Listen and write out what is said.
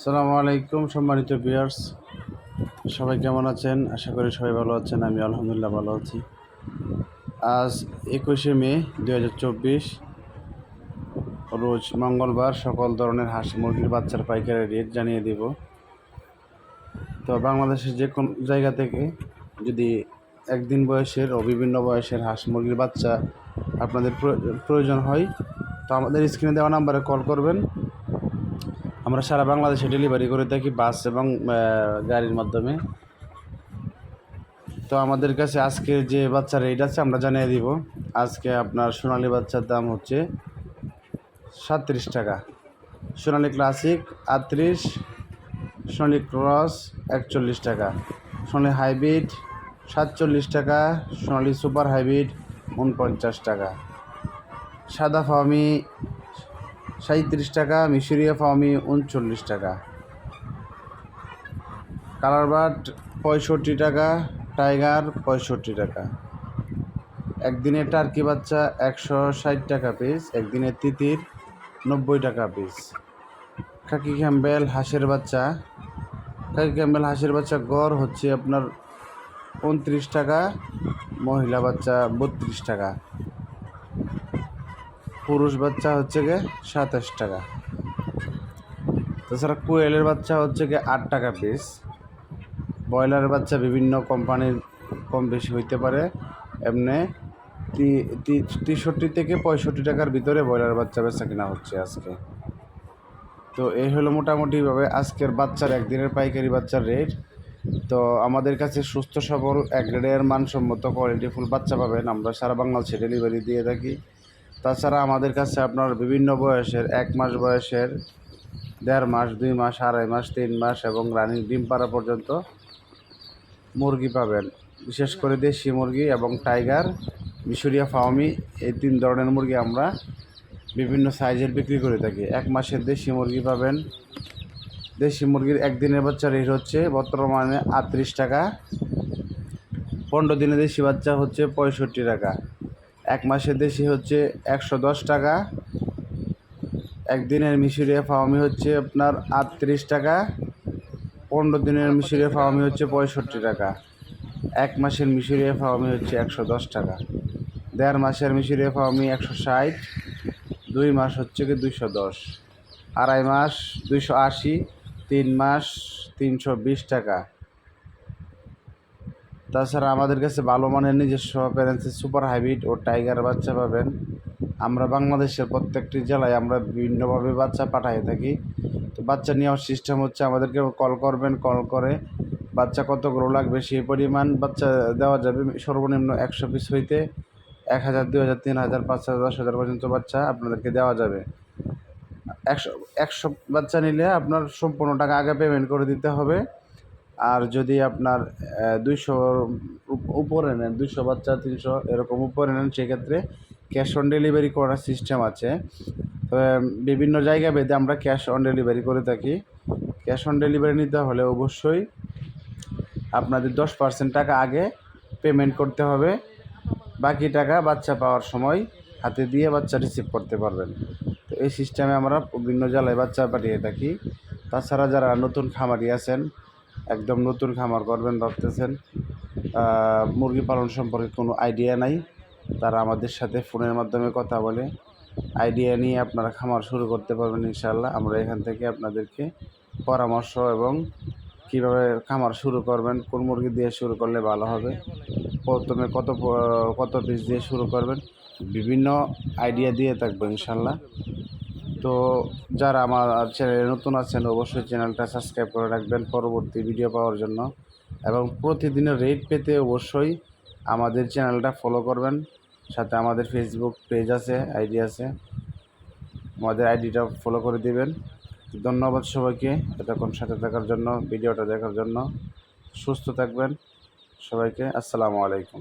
আসসালামু আলাইকুম, সম্মানিত বিয়ার্স সবাই কেমন আছেন? আশা করি সবাই ভালো আছেন আমি আলহামদুলিল্লাহ ভালো আছি। আজ একুশে মে দু হাজার চব্বিশ, রোজ মঙ্গলবার সকল ধরনের হাঁস মুরগির বাচ্চার পাইকারি রেট জানিয়ে দিব। তো বাংলাদেশের যে কোন জায়গা থেকে যদি একদিন বয়সের ও বিভিন্ন বয়সের হাঁস মুরগির বাচ্চা আপনাদের প্রয়োজন হয়, তো আমাদের স্ক্রিনে দেওয়া নাম্বারে কল করবেন। আমরা সারা বাংলাদেশে ডেলিভারি করে থাকি বাস এবং গাড়ির মাধ্যমে। তো আমাদের কাছে আজকে যে বাচ্চার রেট আছে আমরা জানিয়ে দিব। আজকে আপনার সোনালি বাচ্চার দাম হচ্ছে সাতত্রিশ টাকা। সোনালি ক্লাসিক আটত্রিশ সোনালি ক্রস একচল্লিশ টাকা সোনালি হাইব্রিড সাতচল্লিশ টাকা, সোনালি সুপার হাইব্রিড উনপঞ্চাশ টাকা। সাদা ফার্মি সাঁত্রিশ টাকা, মিশরীয় ফার্মি উনচল্লিশ টাকা। কালার বাট পঁয়ষট্টি টাকা, টাইগার পঁয়ষট্টি টাকা। একদিনের টার্কি বাচ্চা একশো ষাট টাকা পিস একদিনের তিতির নব্বই টাকা পিস খাকি ক্যাম্বেল হাঁসের বাচ্চা। খাকি ক্যাম্বেল হাঁসের বাচ্চা গড় হচ্ছে আপনার উনত্রিশ টাকা, মহিলা বাচ্চা বত্রিশ টাকা। পুরুষ বাচ্চা হচ্ছে গিয়ে সাতাশ টাকা। তাছাড়া কোয়েলের বাচ্চা হচ্ছে গিয়ে আট টাকা পিস ব্রয়লার বাচ্চা বিভিন্ন কোম্পানির কম বেশি হইতে পারে। এমনি তেষট্টি থেকে পঁয়ষট্টি টাকার ভিতরে ব্রয়লার বাচ্চা বেচা কিনা হচ্ছে আজকে। তো এই হলো মোটামুটিভাবে আজকের বাচ্চার একদিনের পাইকারি বাচ্চার রেট তো আমাদের কাছে সুস্থ সবল, এক গ্রেডের মানসম্মত কোয়ালিটিফুল বাচ্চা পাবেন। আমরা সারা বাংলাদেশে ডেলিভারি দিয়ে থাকি। তাছাড়া আমাদের কাছে আপনার বিভিন্ন বয়সের, এক মাস বয়সের, দেড় মাস, দুই মাস, আড়াই মাস, তিন মাস এবং রানিং ডিম পাড়া পর্যন্ত মুরগি পাবেন। বিশেষ করে দেশি মুরগি এবং টাইগার, মিশরিয়া, ফাওমি, এই তিন ধরনের মুরগি আমরা বিভিন্ন সাইজের বিক্রি করে থাকি। এক মাসের দেশি মুরগি পাবেন। দেশি মুরগির একদিনের বাচ্চা রেট হচ্ছে বর্তমানে আটত্রিশ টাকা। পনেরো দিনে দেশি বাচ্চা হচ্ছে পঁয়ষট্টি টাকা। এক মাসের দেশি হচ্ছে একশো দশ টাকা। একদিনের মিশরিয়া ফাওমি হচ্ছে আপনার আটত্রিশ টাকা। পনেরো দিনের মিশরিয়া ফাওমি হচ্ছে পঁয়ষট্টি টাকা। এক মাসের মিশরিয়া ফাওমি হচ্ছে একশো দশ টাকা। দেড় মাসের মিশরিয়া ফাওমি একশো ষাট। দুই মাস হচ্ছে কি দুইশো দশ। আড়াই মাস দুইশো আশি। তিন মাস তিনশো বিশ টাকা। তাছাড়া আমাদের কাছে ভালো মানের নিজস্ব প্যারেন্সের সুপার হাইব্রিড ও টাইগার বাচ্চা পাবেন। আমরা বাংলাদেশের প্রত্যেকটি জেলায় আমরা বিভিন্নভাবে বাচ্চা পাঠিয়ে থাকি। তো বাচ্চা নেওয়ার সিস্টেম হচ্ছে আমাদেরকে কল করবেন কল করে বাচ্চা কতগুলো লাগবে সেই পরিমাণ বাচ্চা দেওয়া যাবে। সর্বনিম্ন একশো পিস হইতে এক হাজার, দুই হাজার, তিন হাজার, পাঁচ হাজার, দশ হাজার পর্যন্ত বাচ্চা আপনাদেরকে দেওয়া যাবে। একশো একশো বাচ্চা নিলে আপনার সম্পূর্ণ টাকা আগে পেমেন্ট করে দিতে হবে। আর যদি আপনার দুইশো উপরে নেন, দুইশো বাচ্চা, তিনশো এরকম উপরে নেন, সেক্ষেত্রে ক্যাশ অন ডেলিভারি করার সিস্টেম আছে। তবে বিভিন্ন জায়গা ভেদে আমরা ক্যাশ অন ডেলিভারি করে থাকি। ক্যাশ অন ডেলিভারি নিতে হলে অবশ্যই আপনাদের দশ পার্সেন্ট টাকা আগে পেমেন্ট করতে হবে। বাকি টাকা বাচ্চা পাওয়ার সময় হাতে দিয়ে বাচ্চা রিসিভ করতে পারবেন। তো, এই সিস্টেমে আমরা বিভিন্ন জেলায় বাচ্চা পাঠিয়ে থাকি। তাছাড়া যারা নতুন খামারি আছেন একদম নতুন খামার করবেন ভাবতেছেন। মুরগি পালন সম্পর্কে কোনো আইডিয়া নাই। তারা আমাদের সাথে ফোনের মাধ্যমে কথা বলে। আইডিয়া নিয়ে আপনারা খামার শুরু করতে পারবেন ইনশাল্লাহ আমরা এখান থেকে আপনাদেরকে পরামর্শ এবং কীভাবে খামার শুরু করবেন, কোন মুরগি দিয়ে শুরু করলে ভালো হবে, প্রথমে কত কত পিস দিয়ে শুরু করবেন, বিভিন্ন আইডিয়া দিয়ে থাকব ইনশাল্লাহ তো যারা আমার চ্যানেলে নতুন আছেন, অবশ্যই চ্যানেলটা সাবস্ক্রাইব করে রাখবেন পরবর্তী ভিডিও পাওয়ার জন্য। এবং প্রতিদিনের রেট পেতে অবশ্যই আমাদের চ্যানেলটা ফলো করবেন। সাথে আমাদের ফেসবুক পেজ আছে আইডি আছে। আমাদের আইডিটা ফলো করে দিবেন। ধন্যবাদ সবাইকে এতক্ষণ সাথে থাকার জন্য, ভিডিওটা দেখার জন্য। সুস্থ থাকবেন সবাইকে, আসসালামু আলাইকুম।